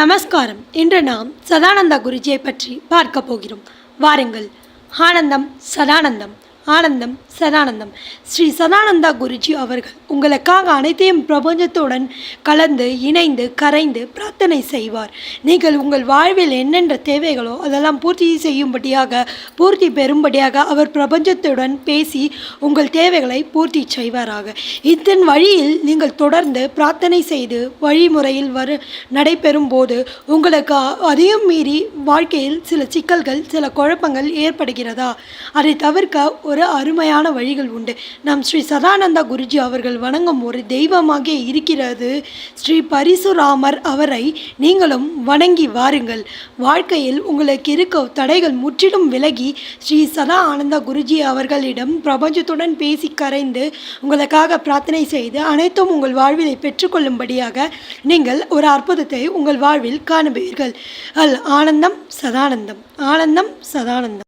நமஸ்காரம். இன்று நாம் சதானந்தா குருஜியை பற்றி பார்க்க போகிறோம். வாருங்கள். ஆனந்தம் சதானந்தம். ஆனந்தம் சதானந்தம். ஸ்ரீ சதானந்தா குருஜி அவர்கள் உங்களுக்காக அனைத்தையும் பிரபஞ்சத்துடன் கலந்து இணைந்து கரைந்து பிரார்த்தனை செய்வார். நீங்கள் உங்கள் வாழ்வில் என்னென்ற தேவைகளோ அதெல்லாம் பூர்த்தி செய்யும்படியாக பூர்த்தி பெறும்படியாக அவர் பிரபஞ்சத்துடன் பேசி உங்கள் தேவைகளை பூர்த்தி செய்வாராக. இதன் வழியில் நீங்கள் தொடர்ந்து பிரார்த்தனை செய்து வழிமுறையில் வரு நடைபெறும் போது உங்களுக்கு அதையும் மீறி வாழ்க்கையில் சில சிக்கல்கள் சில குழப்பங்கள் ஏற்படுகிறதா? அதை தவிர்க்க ஒரு அருமையான வழிகள் உண்டு. நம் ஸ்ரீ சதானந்தா குருஜி அவர்கள் வணங்கும் ஒரு தெய்வமாக இருக்கிறது. ஸ்ரீ பரிசுராமர் அவரை நீங்களும் வணங்கி வாருங்கள். வாழ்க்கையில் உங்களுக்கு இருக்க தடைகள் முற்றிலும் விலகி ஸ்ரீ சதா ஆனந்தா குருஜி அவர்களிடம் பிரபஞ்சத்துடன் பேசி கரைந்து உங்களுக்காக பிரார்த்தனை செய்து அனைத்தும் உங்கள் வாழ்விலை பெற்றுக்கொள்ளும்படியாக நீங்கள் ஒரு அற்புதத்தை உங்கள் வாழ்வில் காணுவீர்கள் அல் ஆனந்தம் சதானந்தம். ஆனந்தம் சதானந்தம்.